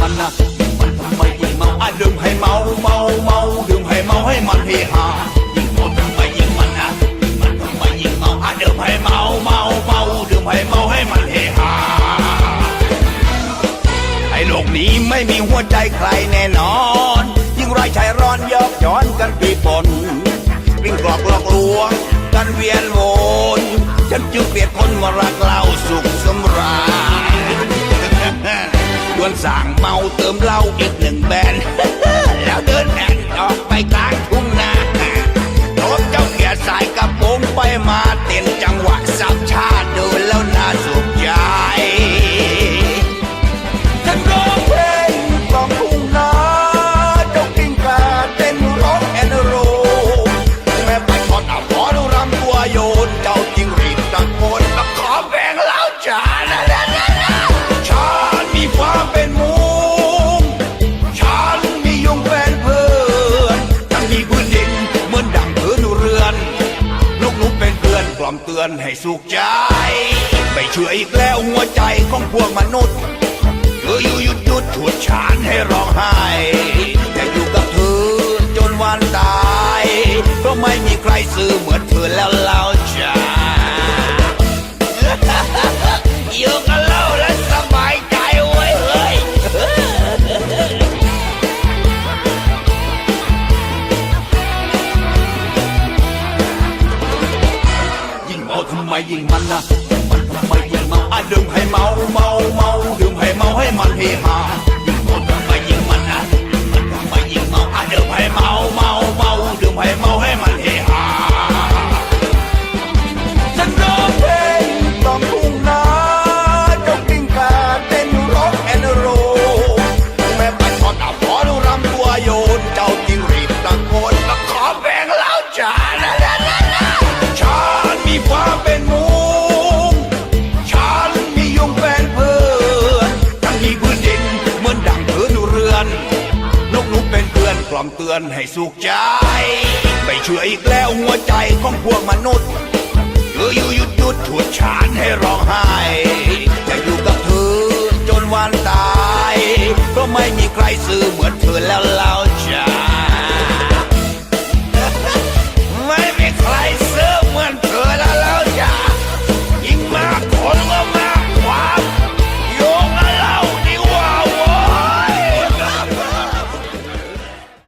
มันนะยิ่งมันทำไมยิ่งเมาอะดื่มให้เมาเมาเมาดื่มให้เมาให้มันเฮฮายิ่งเมาทำไมยิ่งมันนะยิ่งมันทำไมยิ่งเมาอะดื่มให้เมาเมาเมาดื่มให้เมาให้มันเฮฮาไอ้โลกนี้ไม่มีหัวใจใครแน่นอน ยิ่งไรชายร้อนยอกย้อนกันปีปนกลิ้งกลอกหลอกลวงกันเวียนวนฉันจึงเกลียดคนมารักเล่าสุขสำราญ วนสั่งเมาเติมเหล้าอีกหนึ่งแบนแล้วเดิน อมเตือนให้สุขใจ ไม่เชื่ออีกแล้วหัวใจของพวกมนุษย์เธออยู่หยุดหยุดฉุดฉานให้ร้องไห้แต่อยู่กับเธอจนวันตายเพราะไม่มีใครซื้อเหมือนเธอแล้วเรา เมาทำไมยิงมันนะมันทำไมยิงเมาอะดื่มให้เมาเมาเมาดื่มให้เมาให้มันเฮฮายิ่งเมาทำไมยิงมันนะมันทำไมยิงเมาอะดื่มให้เมาเมาเมาดื่มให้เมาให้มัน อนกล่อมเตือนให้สุขใจ ไม่เชื่ออีกแล้วหัวใจของพวกมนุษย์เธออยู่หยุดหยุดถวดฉานให้ร้องไห้จะอยู่กับเธอจนวันตาย เพราะไม่มีใครซื้อ